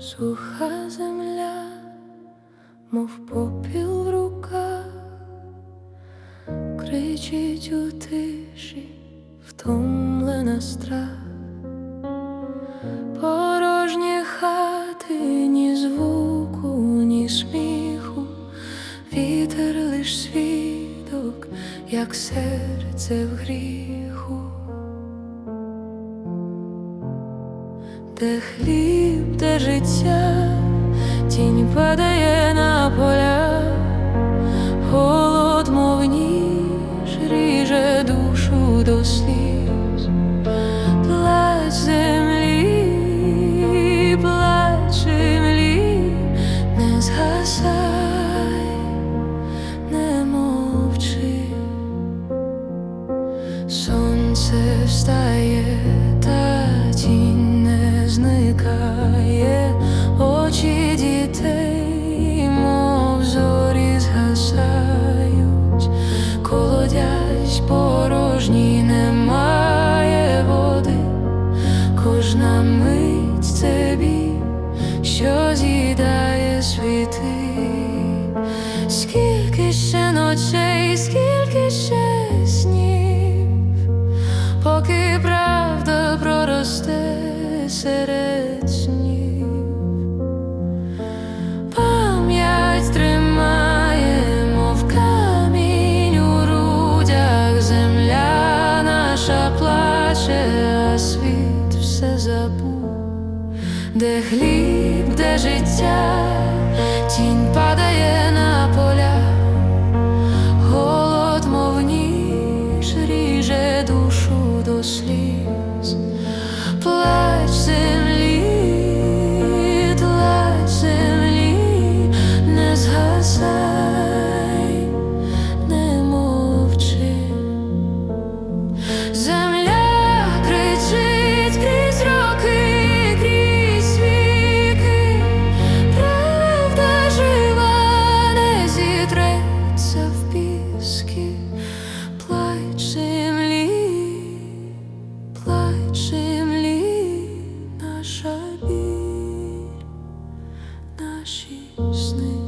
суха земля, мов попіл в руках, кричить у тиші, втомлена страх, порожні хати, ні звуку, ні сміху, вітер лиш свідок, як серце в гріху. Де хліб, де життя, тінь падає на поля, голод, мов ніж, ріже душу до сліз, плач землі, плач землі, не згасай, не мовчи. Сонце встає, ще ночей, скільки ще снів, поки правда проросте серед снів, пам'ять тримає, мов камінь у грудях, земля наша плаче, а світ все забув, де хліб, де життя, ah наші сни.